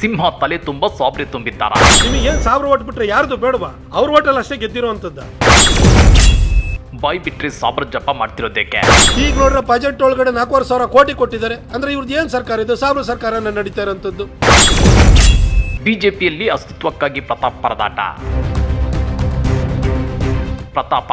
ಸಿಂಹ ತಲೆ ತುಂಬ ಸಾಬ್ರಿ ತುಂಬಿದ್ದಾರ. ನಿಮಗೆ ಏನ್ ಸಾವಿರ ಓಟ್ ಬಿಟ್ರೆ ಯಾರ್ದು ಬೇಡವಾ? ಅವ್ರ ಓಟಲ್ಲಿ ಅಷ್ಟೇ ಗೆದ್ದಿರುವಂತದ್ದ ಬಾಯ್ ಬಿಟ್ರಿ ಸಾಬ್ರ ಜಪ ಮಾಡ್ತಿರೋದಕ್ಕೆ ಈಗ ನೋಡ್ರೆ ಬಜೆಟ್ ಒಳಗಡೆ ನಾಲ್ಕೂವರೆ ಸಾವಿರ ಕೋಟಿ ಕೊಟ್ಟಿದ್ದಾರೆ. ಅಂದ್ರೆ ಇವ್ರದ್ದು ಏನ್ ಸರ್ಕಾರ? ಇದು ಸಾವಿರ ಸರ್ಕಾರನ ನಡೀತಾ ಇರೋಂಥದ್ದು. ಬಿಜೆಪಿಯಲ್ಲಿ ಅಸ್ತಿತ್ವಕ್ಕಾಗಿ ಪ್ರತಾಪ್ ಪರದಾಟ. ಪ್ರತಾಪ.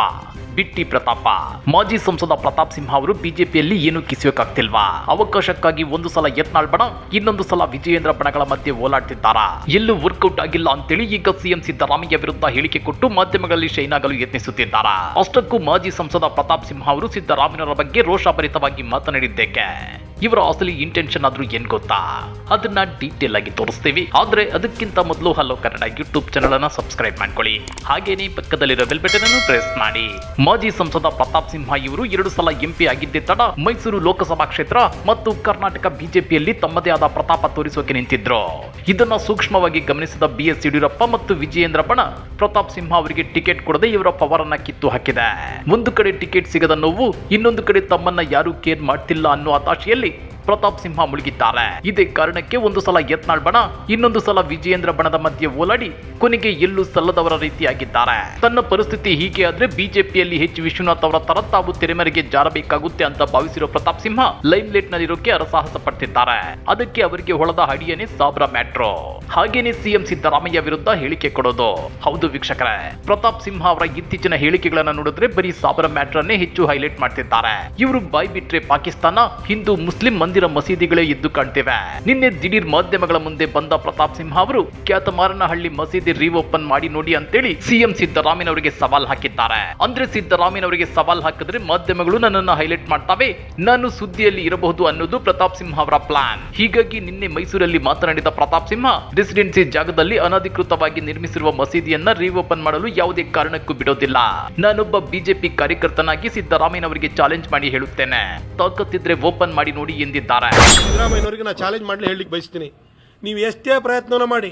ಬಿಟ್ಟಿ ಪ್ರತಾಪ. ಮಾಜಿ ಸಂಸದ ಪ್ರತಾಪ್ ಸಿಂಹ ಅವರು ಬಿಜೆಪಿಯಲ್ಲಿ ಏನು ಕಿಸಿಯೋಕಾಗ್ತಿಲ್ವಾ? ಅವಕಾಶಕ್ಕಾಗಿ ಒಂದು ಸಲ ಯತ್ನಾಳ್ ಬಣ, ಇನ್ನೊಂದು ಸಲ ವಿಜಯೇಂದ್ರ ಬಣಗಳ ಮಧ್ಯೆ ಓಲಾಡ್ತಿದ್ದಾರಾ? ಎಲ್ಲೂ ವರ್ಕೌಟ್ ಆಗಿಲ್ಲ ಅಂತೇಳಿ ಈಗ ಸಿಎಂ ಸಿದ್ದರಾಮಯ್ಯ ವಿರುದ್ಧ ಹೇಳಿಕೆ ಕೊಟ್ಟು ಮಾಧ್ಯಮಗಳಲ್ಲಿ ಶೈನ್ ಆಗಲು ಯತ್ನಿಸುತ್ತಿದ್ದಾರ? ಅಷ್ಟಕ್ಕೂ ಮಾಜಿ ಸಂಸದ ಪ್ರತಾಪ್ ಸಿಂಹ ಅವರು ಸಿದ್ದರಾಮಯ್ಯರ ಬಗ್ಗೆ ರೋಷಭರಿತವಾಗಿ ಮಾತನಾಡಿದ್ದೇಕೆ? ಇವರ ಅಸಲಿ ಇಂಟೆನ್ಷನ್ ಆದ್ರೂ ಏನ್ ಗೊತ್ತಾ? ಅದನ್ನ ಡೀಟೇಲ್ ಆಗಿ ತೋರಿಸ್ತೀವಿ. ಆದ್ರೆ ಅದಕ್ಕಿಂತ ಮೊದಲು ಹಲೋ ಕನ್ನಡ ಯೂಟ್ಯೂಬ್ ಚಾನಲ್ ಅನ್ನ ಸಬ್ಸ್ಕ್ರೈಬ್ ಮಾಡ್ಕೊಳ್ಳಿ. ಹಾಗೇನೆ ಪಕ್ಕದಲ್ಲಿರೋ ಬೆಲ್ ಬಟನ್ ಅನ್ನು ಪ್ರೆಸ್ ಮಾಡಿ. ಮಾಜಿ ಸಂಸದ ಪ್ರತಾಪ್ ಸಿಂಹ ಇವರು ಎರಡು ಸಲ ಎಂಪಿ ಆಗಿದ್ದೆ ತಡ ಮೈಸೂರು ಲೋಕಸಭಾ ಕ್ಷೇತ್ರ ಮತ್ತು ಕರ್ನಾಟಕ ಬಿಜೆಪಿಯಲ್ಲಿ ತಮ್ಮದೇ ಆದ ಪ್ರತಾಪ ತೋರಿಸೋಕೆ ನಿಂತಿದ್ರು. ಇದನ್ನ ಸೂಕ್ಷ್ಮವಾಗಿ ಗಮನಿಸಿದ ಬಿ ಎಸ್ ಯಡಿಯೂರಪ್ಪ ಮತ್ತು ವಿಜಯೇಂದ್ರ ಬಣ ಪ್ರತಾಪ್ ಸಿಂಹ ಅವರಿಗೆ ಟಿಕೆಟ್ ಕೊಡದೆ ಇವರ ಪವರ್ ಅನ್ನ ಕಿತ್ತು ಹಾಕಿದೆ. ಒಂದು ಕಡೆ ಟಿಕೆಟ್ ಸಿಗದ ನೋವು, ಇನ್ನೊಂದು ಕಡೆ ತಮ್ಮನ್ನ ಯಾರು ಕೇರ್ ಮಾಡ್ತಿಲ್ಲ ಅನ್ನೋ ಹತಾಶೆಯಲ್ಲಿ ಪ್ರತಾಪ್ ಸಿಂಹ ಮುಳುಗಿದ್ದಾರೆ ಇದೇ ಕಾರಣಕ್ಕೆ ಒಂದು ಸಲ ಯತ್ನಾಳ್ ಬಣ, ಇನ್ನೊಂದು ಸಲ ವಿಜಯೇಂದ್ರ ಬಣದ ಮಧ್ಯೆ ಓಲಾಡಿ ಕೊನೆಗೆ ಎಲ್ಲೂ ಸಲ್ಲದವರ ರೀತಿಯಾಗಿದ್ದಾರೆ. ತನ್ನ ಪರಿಸ್ಥಿತಿ ಹೀಗೆ ಆದ್ರೆ ಬಿಜೆಪಿಯಲ್ಲಿ ಹೆಚ್ಚು ವಿಶ್ವನಾಥ್ ಅವರ ತರ ತಾವು ತೆರೆಮರೆಗೆ ಜಾರಬೇಕಾಗುತ್ತೆ ಅಂತ ಭಾವಿಸಿರೋ ಪ್ರತಾಪ್ ಸಿಂಹ ಲೈಮ್ ಲೈಟ್ ನಲ್ಲಿರೋಕೆ ಅರಸಾಹಸ ಪಡ್ತಿದ್ದಾರೆ. ಅದಕ್ಕೆ ಅವರಿಗೆ ಹೊಳದ ಹಡಿಯನೇ ಸಾಬ್ರ ಮ್ಯಾಟ್ರೋ. ಹಾಗೇನೆ ಸಿಎಂ ಸಿದ್ದರಾಮಯ್ಯ ವಿರುದ್ಧ ಹೇಳಿಕೆ ಕೊಡೋದು. ಹೌದು ವೀಕ್ಷಕರೇ, ಪ್ರತಾಪ್ ಸಿಂಹ ಅವರ ಇತ್ತೀಚಿನ ಹೇಳಿಕೆಗಳನ್ನ ನೋಡಿದ್ರೆ ಬರೀ ಸಾಬ್ರ ಮ್ಯಾಟ್ರನ್ನೇ ಹೆಚ್ಚು ಹೈಲೈಟ್ ಮಾಡ್ತಿದ್ದಾರೆ. ಇವರು ಬಾಯ್ ಬಿಟ್ರೆ ಪಾಕಿಸ್ತಾನ, ಹಿಂದೂ, ಮುಸ್ಲಿಂ ಮಂದಿರ ಮಸೀದಿಗಳೇ ಇದ್ದು ಕಾಣ್ತಿವೆ. ನಿನ್ನೆ ದಿಢೀರ್ ಮಾಧ್ಯಮಗಳ ಮುಂದೆ ಬಂದ ಪ್ರತಾಪ್ ಸಿಂಹ ಅವರು ಖ್ಯಾತಮಾರನಹಳ್ಳಿ ಮಸೀದಿ ರೀಓಪನ್ ಮಾಡಿ ನೋಡಿ ಅಂತೇಳಿ ಸಿಎಂ ಸಿದ್ದರಾಮಯ್ಯನವರಿಗೆ ಸವಾಲ್ ಹಾಕಿದ್ದಾರೆ. ಅಂದ್ರೆ ಸಿದ್ದರಾಮಯ್ಯನವರಿಗೆ ಸವಾಲ್ ಹಾಕಿದ್ರೆ ಮಾಧ್ಯಮಗಳು ನನ್ನನ್ನ ಹೈಲೈಟ್ ಮಾಡ್ತಾವೆ, ನಾನು ಸುದ್ದಿಯಲ್ಲಿ ಇರಬಹುದು ಅನ್ನೋದು ಪ್ರತಾಪ್ ಸಿಂಹ ಅವರ ಪ್ಲಾನ್ ಹೀಗಾಗಿ ನಿನ್ನೆ ಮೈಸೂರಲ್ಲಿ ಮಾತನಾಡಿದ ಪ್ರತಾಪ್ ಸಿಂಹ, ರೆಸಿಡೆನ್ಸಿ ಜಾಗದಲ್ಲಿ ಅನಧಿಕೃತವಾಗಿ ನಿರ್ಮಿಸಿರುವ ಮಸೀದಿಯನ್ನ ರೀಓಪನ್ ಮಾಡಲು ಯಾವುದೇ ಕಾರಣಕ್ಕೂ ಬಿಡೋದಿಲ್ಲ. ನಾನೊಬ್ಬ ಬಿಜೆಪಿ ಕಾರ್ಯಕರ್ತನಾಗಿ ಸಿದ್ದರಾಮಯ್ಯನವರಿಗೆ ಚಾಲೆಂಜ್ ಮಾಡಿ ಹೇಳುತ್ತೇನೆ. ತಾಕತ್ತಿದ್ರೆ ಓಪನ್ ಮಾಡಿ ನೋಡಿ ಎಂದಿದ್ದಾರೆ ಸಿದ್ದರಾಮಯ್ಯನವರಿಗೆ ನಾನು ಚಾಲೆಂಜ್ ಮಾಡಲಿ ಹೇಳಲಿಕ್ಕೆ ಬಯಸ್ತೀನಿ. ನೀವು ಎಷ್ಟೇ ಪ್ರಯತ್ನನ ಮಾಡಿ,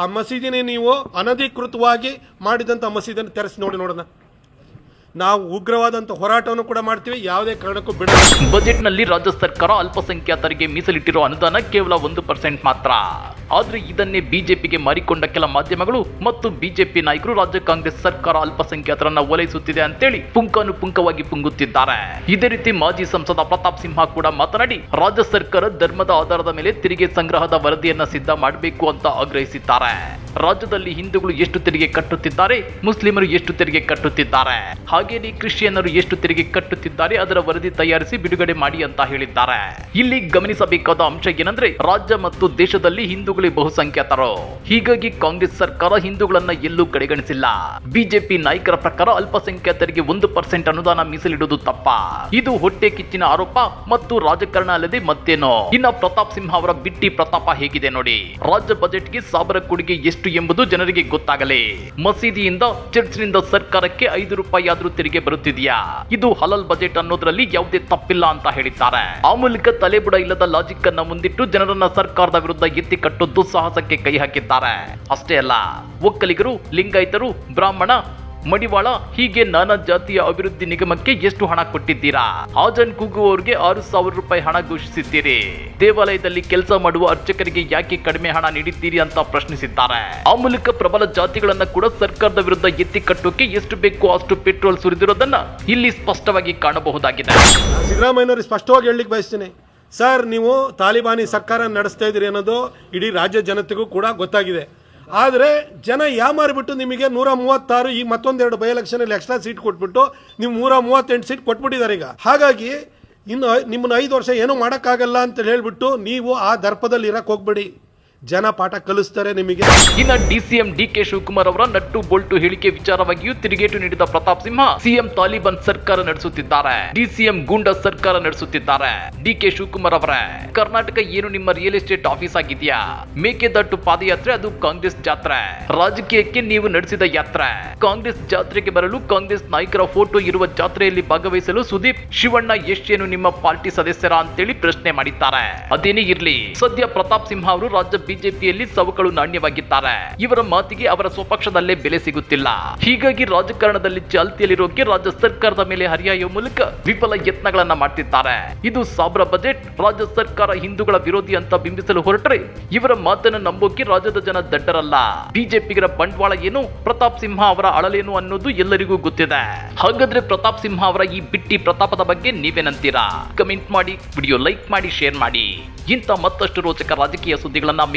ಆ ಮಸೀದಿನೇ ನೀವು ಅನಧಿಕೃತವಾಗಿ ಮಾಡಿದಂಥ ಮಸೀದಿಯನ್ನು ತೆರೆಸಿ ನೋಡಿ ನೋಡೋಣ. ನಾವು ಉಗ್ರವಾದಂಥ ಹೋರಾಟವನ್ನು ಕೂಡ ಮಾಡ್ತೀವಿ. ಯಾವುದೇ ಕಾರಣಕ್ಕೂ ಬಿಡ ಬಜೆಟ್ನಲ್ಲಿ ರಾಜ್ಯ ಸರ್ಕಾರ ಅಲ್ಪಸಂಖ್ಯಾತರಿಗೆ ಮೀಸಲಿಟ್ಟಿರೋ ಅನುದಾನ ಕೇವಲ ಒಂದು ಪರ್ಸೆಂಟ್ ಮಾತ್ರ. ಆದರೆ ಇದನ್ನೇ ಬಿಜೆಪಿಗೆ ಮಾರಿಕೊಂಡ ಕೆಲ ಮಾಧ್ಯಮಗಳು ಮತ್ತು ಬಿಜೆಪಿ ನಾಯಕರು ರಾಜ್ಯ ಕಾಂಗ್ರೆಸ್ ಸರ್ಕಾರ ಅಲ್ಪಸಂಖ್ಯಾತರನ್ನ ಓಲೈಸುತ್ತಿದೆ ಅಂತೇಳಿ ಪುಂಕಾನುಪುಂಕವಾಗಿ ಪುಂಗುತ್ತಿದ್ದಾರೆ. ಇದೇ ರೀತಿ ಮಾಜಿ ಸಂಸದ ಪ್ರತಾಪ್ ಸಿಂಹ ಕೂಡ ಮಾತನಾಡಿ, ರಾಜ್ಯ ಸರ್ಕಾರ ಧರ್ಮದ ಆಧಾರದ ಮೇಲೆ ತೆರಿಗೆ ಸಂಗ್ರಹದ ವರದಿಯನ್ನ ಸಿದ್ಧ ಮಾಡಬೇಕು ಅಂತ ಆಗ್ರಹಿಸಿದ್ದಾರೆ. ರಾಜ್ಯದಲ್ಲಿ ಹಿಂದೂಗಳು ಎಷ್ಟು ತೆರಿಗೆ ಕಟ್ಟುತ್ತಿದ್ದಾರೆ, ಮುಸ್ಲಿಮರು ಎಷ್ಟು ತೆರಿಗೆ ಕಟ್ಟುತ್ತಿದ್ದಾರೆ, ಹಾಗೇನೆ ಕ್ರಿಶ್ಚಿಯನ್ನರು ಎಷ್ಟು ತೆರಿಗೆ ಕಟ್ಟುತ್ತಿದ್ದಾರೆ ಅದರ ವರದಿ ತಯಾರಿಸಿ ಬಿಡುಗಡೆ ಮಾಡಿ ಅಂತ ಹೇಳಿದ್ದಾರೆ. ಇಲ್ಲಿ ಗಮನಿಸಬೇಕಾದ ಅಂಶ ಏನಂದ್ರೆ ರಾಜ್ಯ ಮತ್ತು ದೇಶದಲ್ಲಿ ಹಿಂದೂಗಳೇ ಬಹುಸಂಖ್ಯಾತರು. ಹೀಗಾಗಿ ಕಾಂಗ್ರೆಸ್ ಸರ್ಕಾರ ಹಿಂದೂಗಳನ್ನ ಎಲ್ಲೂ ಕಡೆಗಣಿಸಿಲ್ಲ. ಬಿಜೆಪಿ ನಾಯಕರ ಪ್ರಕಾರ ಅಲ್ಪಸಂಖ್ಯಾತರಿಗೆ ಒಂದು ಪರ್ಸೆಂಟ್ ಅನುದಾನ ಮೀಸಲಿಡುವುದು ತಪ್ಪ. ಇದು ಹೊಟ್ಟೆ ಕಿಚ್ಚಿನ ಆರೋಪ ಮತ್ತು ರಾಜಕಾರಣ ಅಲ್ಲದೆ ಮತ್ತೇನೋ. ಇನ್ನ ಪ್ರತಾಪ್ ಸಿಂಹ ಅವರ ಬಿಟ್ಟಿ ಪ್ರತಾಪ ಹೇಗಿದೆ ನೋಡಿ. ರಾಜ್ಯ ಬಜೆಟ್ಗೆ ಸಾವಿರ ಕೊಡುಗೆ ಎಷ್ಟು ಎಂಬುದು ಜನರಿಗೆ ಗೊತ್ತಾಗಲಿ. ಮಸೀದಿಯಿಂದ, ಚರ್ಚ್ನಿಂದ ಸರ್ಕಾರಕ್ಕೆ ಐದು ರೂಪಾಯಿ ಆದ್ರೂ ತೆರಿಗೆ ಬರುತ್ತಿದೆಯಾ? ಇದು ಹಲಲ್ ಬಜೆಟ್ ಅನ್ನೋದ್ರಲ್ಲಿ ಯಾವುದೇ ತಪ್ಪಿಲ್ಲ ಅಂತ ಹೇಳಿದ್ದಾರೆ. ಆ ಮೂಲಕ ತಲೆಬುಡ ಇಲ್ಲದ ಲಾಜಿಕ್ ಅನ್ನ ಮುಂದಿಟ್ಟು ಜನರನ್ನ ಸರ್ಕಾರದ ವಿರುದ್ಧ ಎತ್ತಿ ಕಟ್ಟು ದುಸ್ಸಾಹಸಕ್ಕೆ ಕೈ ಹಾಕಿದ್ದಾರೆ. ಅಷ್ಟೇ ಅಲ್ಲ, ಒಕ್ಕಲಿಗರು, ಲಿಂಗಾಯತರು, ಬ್ರಾಹ್ಮಣ ಮಡಿವಾಳ, ಹೀಗೆ ನಾನಾ ಜಾತಿಯ ಅಭಿವೃದ್ಧಿ ನಿಗಮಕ್ಕೆ ಎಷ್ಟು ಹಣ ಕೊಟ್ಟಿದ್ದೀರಾ? ಆಜನ್ ಕೂಗುವವರಿಗೆ ಆರು ಸಾವಿರ ರೂಪಾಯಿ ಹಣ ಘೋಷಿಸಿದ್ದೀರಿ. ದೇವಾಲಯದಲ್ಲಿ ಕೆಲಸ ಮಾಡುವ ಅರ್ಚಕರಿಗೆ ಯಾಕೆ ಕಡಿಮೆ ಹಣ ನೀಡಿದ್ದೀರಿ ಅಂತ ಪ್ರಶ್ನಿಸಿದ್ದಾರೆ. ಆ ಮೂಲಕ ಪ್ರಬಲ ಜಾತಿಗಳನ್ನ ಕೂಡ ಸರ್ಕಾರದ ವಿರುದ್ಧ ಎತ್ತಿ ಕಟ್ಟೋಕೆ ಎಷ್ಟು ಬೇಕೋ ಅಷ್ಟು ಪೆಟ್ರೋಲ್ ಸುರಿದಿರೋದನ್ನ ಇಲ್ಲಿ ಸ್ಪಷ್ಟವಾಗಿ ಕಾಣಬಹುದಾಗಿದೆ. ಸಿದ್ದರಾಮಯ್ಯನವ್ರಿಗೆ ಸ್ಪಷ್ಟವಾಗಿ ಹೇಳಲಿಕ್ಕೆ ಬಯಸ್ತೇನೆ. ಸರ್, ನೀವು ತಾಲಿಬಾನಿ ಸರ್ಕಾರ ನಡೆಸ್ತಾ ಇದ್ದೀರಿ ಅನ್ನೋದು ಇಡೀ ರಾಜ್ಯ ಜನತೆಗೂ ಕೂಡ ಗೊತ್ತಾಗಿದೆ. ಆದರೆ ಜನ ಯಾಮಾರಿಬಿಟ್ಟು ನಿಮಗೆ ನೂರ ಮೂವತ್ತಾರು ಈಗ ಮತ್ತೊಂದೆರಡು ಬೈ ಎಲೆಕ್ಷನಲ್ಲಿ ಎಕ್ಸ್ಟ್ರಾ ಸೀಟ್ ಕೊಟ್ಬಿಟ್ಟು ನೀವು ನೂರ ಮೂವತ್ತೆಂಟು ಸೀಟ್ ಕೊಟ್ಬಿಟ್ಟಿದ್ದಾರೆ ಈಗ. ಹಾಗಾಗಿ ಇನ್ನು ನಿಮ್ಮನ್ನು ಐದು ವರ್ಷ ಏನೂ ಮಾಡೋಕ್ಕಾಗಲ್ಲ ಅಂತ ಹೇಳ್ಬಿಟ್ಟು ನೀವು ಆ ದರ್ಪದಲ್ಲಿ ಇರಕ್ಕೆ ಹೋಗ್ಬೇಡಿ. ಜನ ಪಾಠ ಕಲಿಸ್ತಾರೆ ನಿಮಗೆ. ಇನ್ನ ಡಿಸಿಎಂ ಡಿ ಕೆ ಶಿವಕುಮಾರ್ ಅವರ ನಟ್ಟು ಬೋಲ್ಟು ಹೇಳಿಕೆ ವಿಚಾರವಾಗಿಯೂ ತಿರುಗೇಟು ನೀಡಿದ ಪ್ರತಾಪ್ ಸಿಂಹ ಸಿಎಂ ತಾಲಿಬಾನ್ ಸರ್ಕಾರ ನಡೆಸುತ್ತಿದ್ದಾರೆ. ಡಿಸಿಎಂ ಗೂಂಡಾ ಸರ್ಕಾರ ನಡೆಸುತ್ತಿದ್ದಾರೆ. ಡಿ ಕೆ ಶಿವಕುಮಾರ್ ಅವರೇ, ಕರ್ನಾಟಕ ಏನು ನಿಮ್ಮ ರಿಯಲ್ ಎಸ್ಟೇಟ್ ಆಫೀಸ್ ಆಗಿದೆಯಾ? ಮೇಕೆದಾಟು ಪಾದಯಾತ್ರೆ, ಅದು ಕಾಂಗ್ರೆಸ್ ಜಾತ್ರೆ. ರಾಜಕೀಯಕ್ಕೆ ನೀವು ನಡೆಸಿದ ಯಾತ್ರೆ. ಕಾಂಗ್ರೆಸ್ ಜಾತ್ರೆಗೆ ಬರಲು ಕಾಂಗ್ರೆಸ್ ನಾಯಕರ ಫೋಟೋ ಇರುವ ಜಾತ್ರೆಯಲ್ಲಿ ಭಾಗವಹಿಸಲು ಸುದೀಪ್ ಶಿವಣ್ಣ ಎಷ್ಟೇನು ನಿಮ್ಮ ಪಾರ್ಟಿ ಸದಸ್ಯರ ಅಂತೇಳಿ ಪ್ರಶ್ನೆ ಮಾಡಿದ್ದಾರೆ. ಅದೇನೇ ಇರ್ಲಿ, ಸದ್ಯ ಪ್ರತಾಪ್ ಸಿಂಹ ಅವರು ರಾಜ್ಯ ಬಿಜೆಪಿಯಲ್ಲಿ ಸವಕಳು ನಾಣ್ಯವಾಗಿದ್ದಾರೆ. ಇವರ ಮಾತಿಗೆ ಅವರ ಸ್ವಪಕ್ಷದಲ್ಲೇ ಬೆಲೆ ಸಿಗುತ್ತಿಲ್ಲ. ಹೀಗಾಗಿ ರಾಜಕಾರಣದಲ್ಲಿ ಚಾಲ್ತಿಯಲ್ಲಿರೋಕೆ ರಾಜ್ಯ ಸರ್ಕಾರದ ಮೇಲೆ ಹರಿಯಾಯ ಮೂಲಕ ವಿಫಲ ಯತ್ನಗಳನ್ನ ಮಾಡ್ತಿದ್ದಾರೆ. ಇದು ಸಾಬ್ರ ಬಜೆಟ್, ರಾಜ್ಯ ಸರ್ಕಾರ ಹಿಂದೂಗಳ ವಿರೋಧಿ ಅಂತ ಬಿಂಬಿಸಲು ಹೊರಟ್ರೆ ಇವರ ಮಾತನ್ನು ನಂಬೋಕೆ ರಾಜ್ಯದ ಜನ ದಡ್ಡರಲ್ಲ. ಬಿಜೆಪಿಗರ ಬಂಡವಾಳ ಏನು, ಪ್ರತಾಪ್ ಸಿಂಹ ಅವರ ಅಳಲೇನು ಅನ್ನೋದು ಎಲ್ಲರಿಗೂ ಗೊತ್ತಿದೆ. ಹಾಗಾದ್ರೆ ಪ್ರತಾಪ್ ಸಿಂಹ ಅವರ ಈ ಬಿಟ್ಟಿ ಪ್ರತಾಪದ ಬಗ್ಗೆ ನೀವೇನಂತೀರಾ? ಕಮೆಂಟ್ ಮಾಡಿ, ವಿಡಿಯೋ ಲೈಕ್ ಮಾಡಿ, ಶೇರ್ ಮಾಡಿ. ಇಂಥ ಮತ್ತಷ್ಟು ರೋಚಕ ರಾಜಕೀಯ ಸುದ್ದಿಗಳನ್ನ